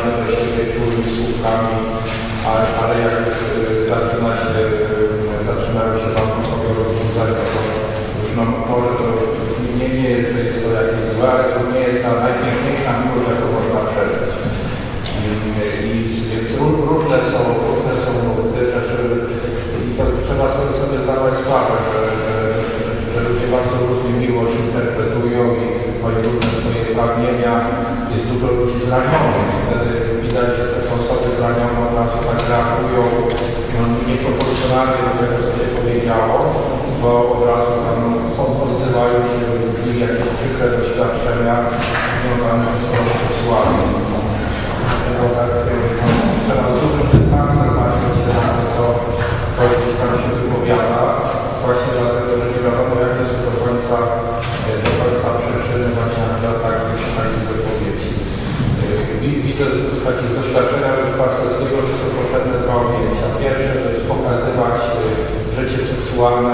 się do siebie, czułymi słówkami, ale, ale jak już e, zaczyna się, e, zaczynają się wątpliwości rozbudzać, to już no, może to już nie, nie jest, że jest to jakieś złe, ale to już nie jest ta najpiękniejsza miłość, jaką można przeżyć. I, i więc ró- różne są, różne są nurty, też e, i to trzeba sobie, sobie zdawać sprawę, że, że, że, że ludzie bardzo różnie miłość interpretują i mają różne swoje pragnienia. Jest dużo ludzi zranionych i wtedy widać, że te osoby zranione od razu tak reagują no, nieproporcjonalnie do tego, co powiedziało, bo od razu tam odzywają się jakieś przykre doświadczenia związane z homoseksualnym. Dlatego tak one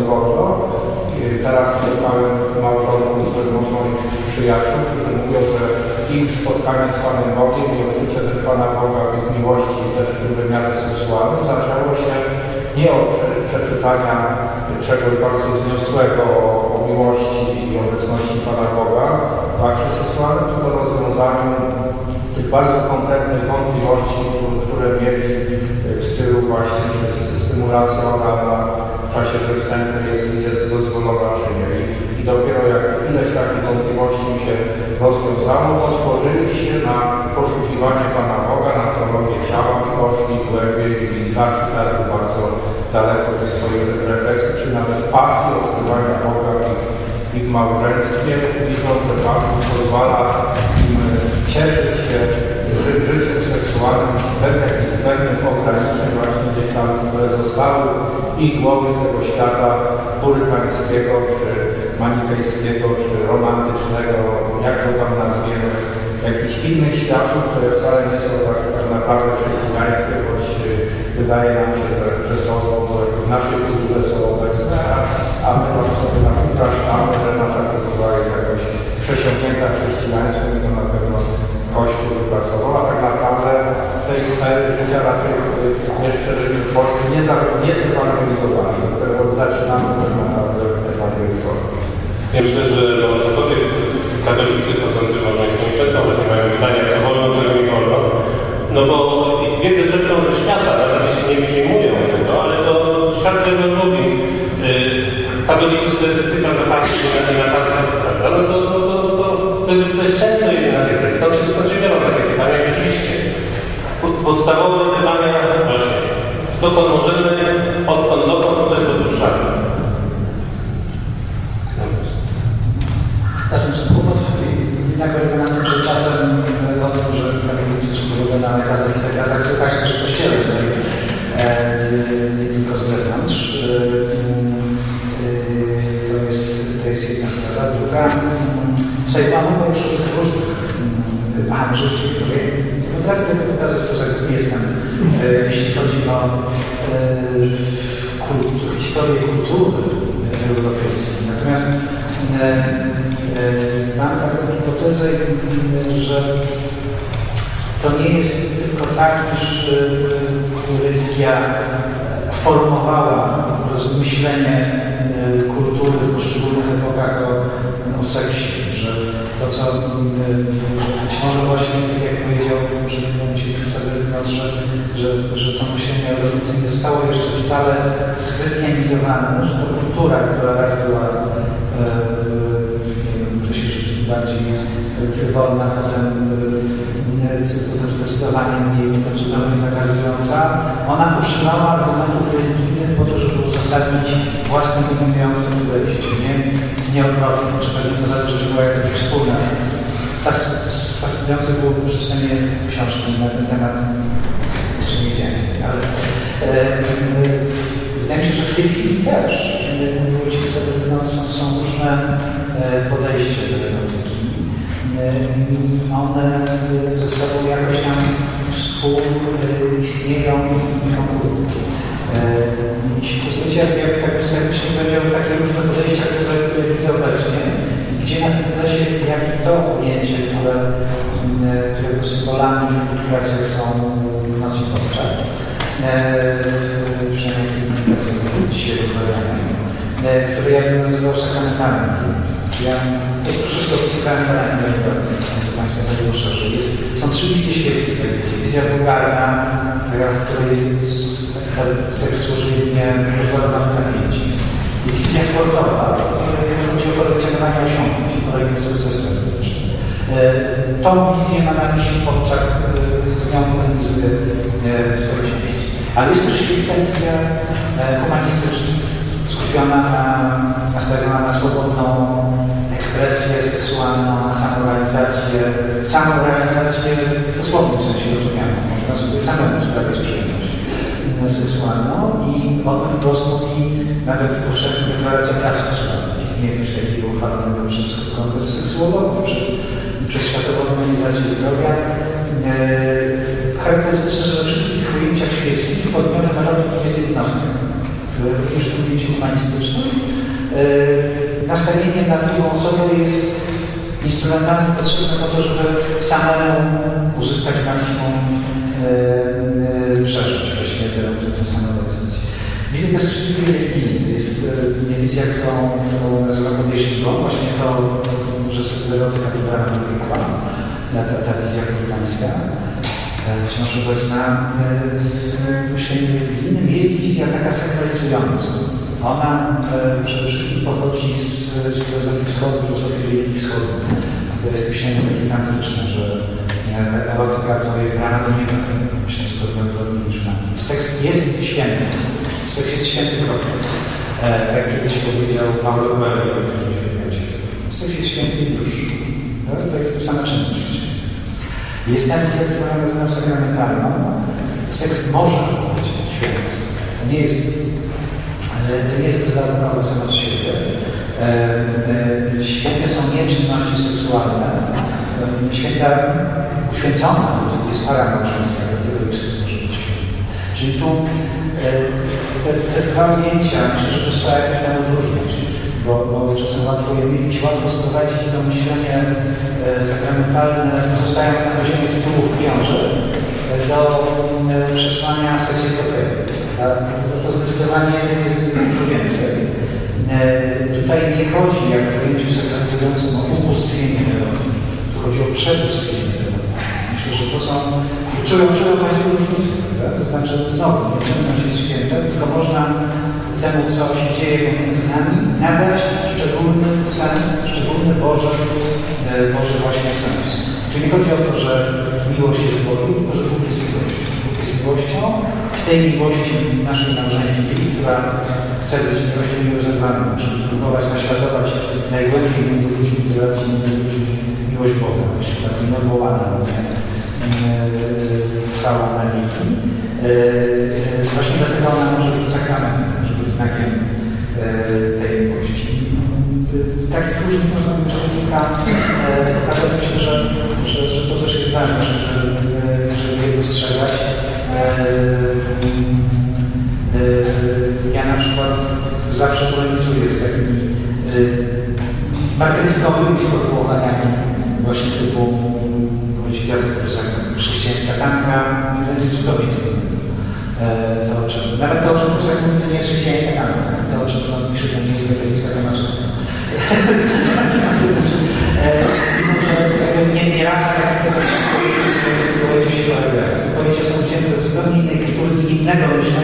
I Teraz spotkałem małżonków z moich przyjaciół, którzy mówią, że ich spotkanie z Panem Bogiem i odczucie też Pana Boga w miłości też w tym wymiarze seksualnym zaczęło się nie od prze- przeczytania czegoś bardzo wzniosłego o, miłości i obecności Pana Boga w akcie seksualnym, tylko rozwiązaniu tych bardzo konkretnych wątpliwości, które- mieli w stylu właśnie, czy stymulacja oralna czasie przystępnym jest, jest dozwolona czy nie. I, I dopiero jak ileś takich wątpliwości się rozwiązało, otworzyli się na poszukiwanie Pana Boga, na teologię ciała i poszli głębiej i zaszli bardzo daleko tej swojej refleksji, czy nawet pasji odkrywania Boga w ich, małżeństwie. Widzą, że Pan pozwala im cieszyć się ży- życiem seksualnym bez jakichś zbędnych ograniczeń właśnie gdzieś tam, które zostały ich głowy z tego świata purytańskiego, czy manifejskiego, czy romantycznego, jak to tam nazwiemy, jakichś innych światów, które wcale nie są tak, tak naprawdę chrześcijańskie, choć y, wydaje nam się, że, że są w naszej kulturze są obecne, a, my tam sobie na upraszczamy, że nasza kultura jest jakoś przesiąknięta chrześcijaństwem i to na pewno Kościół wypracował, a tak naprawdę sfery życia raczej y, jeszcze żyjemy w Polsce nie, za, nie zewangelizowali, dopiero zaczynamy tak naprawdę ewangelizować. Ja myślę, że małżonkowie katolicy chodzący w małżeństwo nie często właśnie mają pytania, co wolno, czego nie wolno. No bo wiedzę czerpią ze świata, nawet jeśli nie przyjmują tego, ale to świat tego lubi. Yy, Katolicyzm to jest etyka zapaści prawda? Podstawowe pytania właśnie. Dokąd możemy, odkąd dokąd, co jest dopuszczalne. No, Znaczy, że powód innego elementu, że czasem tego, że katolicy szkoły na kazach i zakazach słychać też w kościele, nie tylko z zewnątrz. E, e, to, jest, to jest jedna sprawa. Druga, mm, tutaj mamy już różnych mm, a, potrafię tego pokazać, to nie jestem, e, jeśli chodzi o e, kultu, historię kultury europejskiej. Natomiast e, e, mam taką hipotezę, że to nie jest tylko tak, iż e, religia formowała rozmyślenie e, kultury w poszczególnych epokach o, o seksie, że co e, być może właśnie, tak jak powiedział, że ojciec sobie że, że, że to myślenie o nie zostało jeszcze wcale schrystianizowane, że to kultura, która raz była e, rzeczy bardziej e, wolna, potem, e, zdecydowanie mniej potem zakazująca, ona używała argumentów religijnych po to, żeby uzasadnić własne dominujące podejście. Nie, nie odwrotnie, czy pewnie to zależy, że była jakaś wspólna. Fas- Fascynujące było przeczytanie książki na ten temat, jeszcze nie wiedziałem, ale e, wydaje mi się, że w tej chwili też ludzie sobie no, są, są różne e, podejścia do erotyki. E, One ze sobą jakoś tam współistnieją i konkurują. E, Jeśli pozwolicie, jak, jak tak wstępnie będzie takie różne podejścia, które, które widzę obecnie, gdzie na tym tle się jakie to pojęcie, które, mm, którego publikacjach są nocy podczas, przynajmniej w tych publikacjach, które dzisiaj rozmawiamy, e, które ja bym nazywał sakramentalnym. Ja to troszeczkę opisywałem na to Państwa tak szerzej. Jest, są trzy wizje świeckie tradycji. Wizja wulgarna, w której seks służy jedynie rozładowaniu pamięci. Jest wizja sportowa, w której chodzi o kolekcjonowanie osiągnięć, kolejnych sukcesów. Tą wizję ma na myśli Podczak, z nią organizuje swoje książki. Ale jest też świecka wizja humanistyczna, skupiona na, nastawiona na swobodną ekspresję seksualną, na samorealizację, samorealizację w dosłownym sensie rozumianą. Można sobie samemu sprawiać przyjemność seksualną i o tym wprost mówi nawet powszechna deklaracja praw seksualnych. Istnieje coś takiego uchwalonego przez Kongres Seksuologów, przez, przez Światową Organizację Zdrowia. E, charakterystyczne, że we wszystkich tych ujęciach świeckich podmiotem erotyki jest jednostka, również w ujęciu humanistycznym e, nastawienie na drugą osobę jest instrumentalnie potrzebne po to, żeby samemu uzyskać maksimum e, przeżyć właśnie tę, tę też wizja religijna jest e, wizja, którą, którą nazywam podejściem właśnie to, że wybrana do piekła, ta, ta wizja krytańska, wciąż obecna w myśleniu religijnym, jest wizja taka sakralizująca. Ona e, przede wszystkim pochodzi z, z filozofii wschodu, filozofii religii wschodu. To jest myślenie takie tantryczne, że e, erotyka to jest brana do nieba. Myślę, że to prawdopodobnie niż Seks jest święty. Seks jest święty krok. E, tak kiedyś powiedział Paulo Coelho. Seks jest święty już. No, to jest sama czynność. Jest ta wizja, którą nazywam sakramentalną. Seks może być święty. To nie jest to nie jest bezwarunkowe samo z siebie. Święte są nie czynności seksualne. Święta uświęcona jest, jest para małżeńska, dlatego jest. Czyli tu te, te dwa ujęcia, myślę, że to trzeba jakoś tam odróżnić, bo, bo czasem łatwo je mieć, łatwo sprowadzić to myślenie sakramentalne, zostając na poziomie tytułów książek, do przesłania seks jest okej. To zdecydowanie jest dużo więcej. Tutaj nie chodzi, jak w pojęciu sakralizującym, o ubóstwienie erotyki. Tu chodzi o. Myślę, że to są... Czują, czują Państwo różnicę, prawda? To znaczy, znowu, nie czynność jest święta, tylko można temu, co się dzieje pomiędzy nami, nadać szczególny sens, szczególny Boże, Boże właśnie sens. Tu nie chodzi o to, że miłość jest Bogiem, tylko że Bóg jest miłością. Bóg jest miłością, w tej miłości naszej małżeńskiej, która chce być miłością nierozerwaną, czyli próbować naśladować najgłębiej międzyludzkich relacji między ludźmi miłość Boga, właśnie tak nieodwołana, trwała na wieki. Właśnie dlatego ona może być sakramentem, może być znakiem tej miłości. Takich różnic można by jeszcze kilka pokazać. Myślę, że, że, że to też jest ważne, żeby, żeby je dostrzegać. Ja na przykład zawsze polemizuję z takimi marketingowymi sformułowaniami właśnie typu Jacek Prusak, chrześcijańska tantra, to jest innego. To, o czym, nawet to, o czym mówi, to nie jest chrześcijańska tantra. To, o czym nas pisze, to nie jest katolicka tematyka. nie, nie raz takie pojęcia się pojawiają. Pojęcia są wzięte z zupełnie innej kultury, z innego myślenia